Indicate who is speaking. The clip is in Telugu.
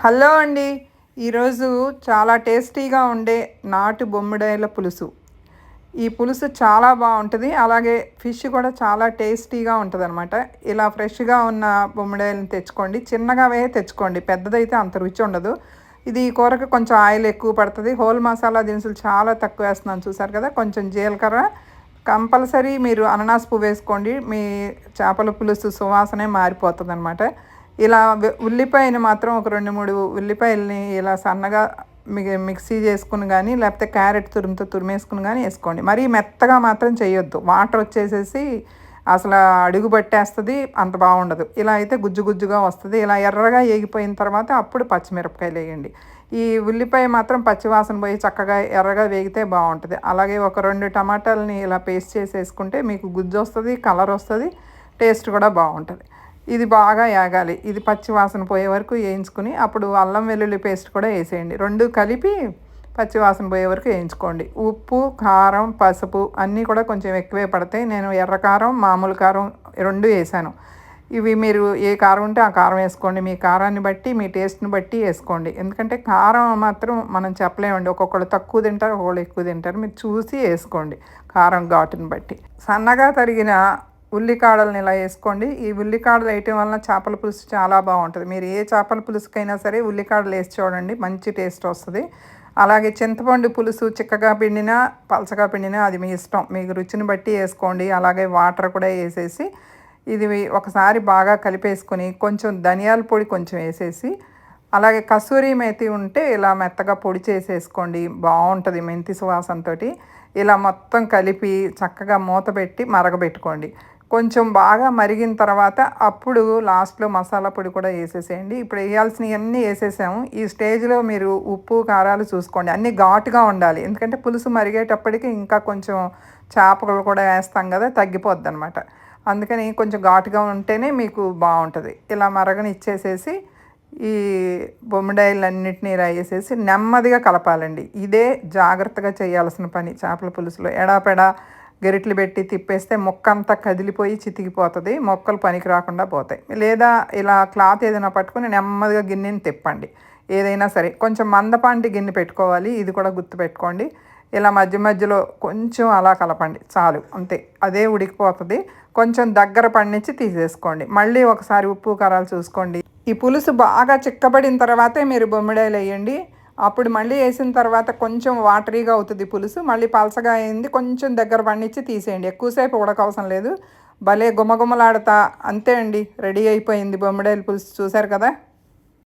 Speaker 1: హలో అండి. ఈరోజు చాలా టేస్టీగా ఉండే నాటు బొమ్మిడాయల పులుసు. ఈ పులుసు చాలా బాగుంటుంది. అలాగే ఫిష్ కూడా చాలా టేస్టీగా ఉంటుంది అనమాట ఇలా ఫ్రెష్గా ఉన్న బొమ్మిడాయలను తెచ్చుకోండి. చిన్నగా వే తెచ్చుకోండి. పెద్దదైతే అంత రుచి ఉండదు. ఇది ఈ కూరకు కొంచెం ఆయిల్ ఎక్కువ పడుతుంది. హోల్ మసాలా దినుసులు చాలా తక్కువ వేస్తున్నాను చూసారు కదా. కొంచెం జీలకర్ర. కంపల్సరీ మీరు అనానాస్ పువ్వు వేసుకోండి. మీ చేపల పులుసు సువాసనే మారిపోతుంది అనమాట ఇలా ఉల్లిపాయని మాత్రం ఒక రెండు మూడు ఉల్లిపాయలని ఇలా సన్నగా మిక్సీ చేసుకుని కానీ లేకపోతే క్యారెట్ తురుముతో తురిమేసుకుని కానీ వేసుకోండి. మరీ మెత్తగా మాత్రం చేయొద్దు. వాటర్ వచ్చేసేసి అసలు అడుగు పట్టేస్తుంది అంత బాగుండదు. ఇలా అయితే గుజ్జు గుజ్జుగా వస్తుంది. ఇలా ఎర్రగా ఏగిపోయిన తర్వాత అప్పుడు పచ్చిమిరపకాయలు వేయండి. ఈ ఉల్లిపాయ మాత్రం పచ్చివాసన పోయి చక్కగా ఎర్రగా వేగితే బాగుంటుంది. అలాగే ఒక రెండు టమాటాలని ఇలా పేస్ట్ చేసి వేసుకుంటే మీకు గుజ్జు వస్తుంది కలర్ వస్తుంది టేస్ట్ కూడా బాగుంటుంది. ఇది బాగా యాగాలి. ఇది పచ్చి వాసన పోయే వరకు వేయించుకుని అప్పుడు అల్లం వెల్లుల్లి పేస్ట్ కూడా వేసేయండి. రెండు కలిపి పచ్చి వాసన పోయే వరకు వేయించుకోండి. ఉప్పు కారం పసుపు అన్నీ కూడా కొంచెం ఎక్కువే పడతాయి. నేను ఎర్ర కారం మామూలు కారం రెండు వేసాను. ఇవి మీరు ఏ కారం ఉంటే ఆ కారం వేసుకోండి. మీ కారాన్ని బట్టి మీ టేస్ట్ని బట్టి వేసుకోండి. ఎందుకంటే కారం మాత్రం మనం చెప్పలేమండి. ఒక్కొక్కళ్ళు తక్కువ తింటారు ఒక్కొక్కళ్ళు ఎక్కువ తింటారు. మీరు చూసి వేసుకోండి కారం ఘాటుని బట్టి. సన్నగా తరిగిన ఉల్లికాడలను ఇలా వేసుకోండి. ఈ ఉల్లికాడలు వేయటం వలన చేపల పులుసు చాలా బాగుంటుంది. మీరు ఏ చేపల పులుసుకైనా సరే ఉల్లికాడలు వేసి చూడండి. మంచి టేస్ట్ వస్తుంది. అలాగే చింతపండు పులుసు చిక్కగా పిండినా పలచగా పిండినా అది మీ ఇష్టం. మీకు రుచిని బట్టి వేసుకోండి. అలాగే వాటర్ కూడా వేసేసి ఇది ఒకసారి బాగా కలిపేసుకొని కొంచెం ధనియాల పొడి కొంచెం వేసేసి అలాగే కసూరి మేతి ఉంటే ఇలా మెత్తగా పొడి చేసేసుకోండి. బాగుంటుంది మెంతి సువాసనతో ఇలా మొత్తం కలిపి చక్కగా మూత పెట్టి మరగబెట్టుకోండి. కొంచెం బాగా మరిగిన తర్వాత అప్పుడు లాస్ట్లో మసాలా పొడి కూడా వేసేసేయండి. ఇప్పుడు వేయాల్సినవన్నీ వేసేసాము. ఈ స్టేజ్లో మీరు ఉప్పు కారాలు చూసుకోండి. అన్నీ ఘాటుగా ఉండాలి. ఎందుకంటే పులుసు మరిగేటప్పటికి ఇంకా కొంచెం చేపలు కూడా వేస్తాం కదా తగ్గిపోద్ది అనమాట అందుకని కొంచెం ఘాటుగా ఉంటేనే మీకు బాగుంటుంది. ఇలా మరగని ఇచ్చేసేసి ఈ బొమ్మిడాయిలన్నిటినీ వేసేసి నెమ్మదిగా కలపాలండి. ఇదే జాగ్రత్తగా చేయాల్సిన పని చేపల పులుసులో. ఎడాపెడా గరిట్లు పెట్టి తిప్పేస్తే మొక్క అంతా కదిలిపోయి చితికిపోతుంది మొక్కలు పనికి రాకుండా పోతాయి. లేదా ఇలా క్లాత్ ఏదైనా పట్టుకుని నెమ్మదిగా గిన్నెని తిప్పండి. ఏదైనా సరే కొంచెం మందపాంటి గిన్నె పెట్టుకోవాలి ఇది కూడా గుర్తుపెట్టుకోండి ఇలా మధ్య మధ్యలో కొంచెం అలా కలపండి చాలు అంతే. అదే ఉడికిపోతుంది. కొంచెం దగ్గర పండించి తీసేసుకోండి. మళ్ళీ ఒకసారి ఉప్పు కారాలు చూసుకోండి. ఈ పులుసు బాగా చిక్కబడిన తర్వాతే మీరు బొమ్మిడాయిలు వేయండి. అప్పుడు మళ్ళీ వేసిన తర్వాత కొంచెం వాటరీగా అవుతుంది పులుసు. మళ్ళీ పలసగా అయింది. కొంచెం దగ్గర పండించి తీసేయండి. ఎక్కువసేపు ఉడకవసరం లేదు. భలే గుమగుమలాడతా. అంతే అండి. రెడీ అయిపోయింది. బొమ్మిడాయల పులుసు చూశారు కదా?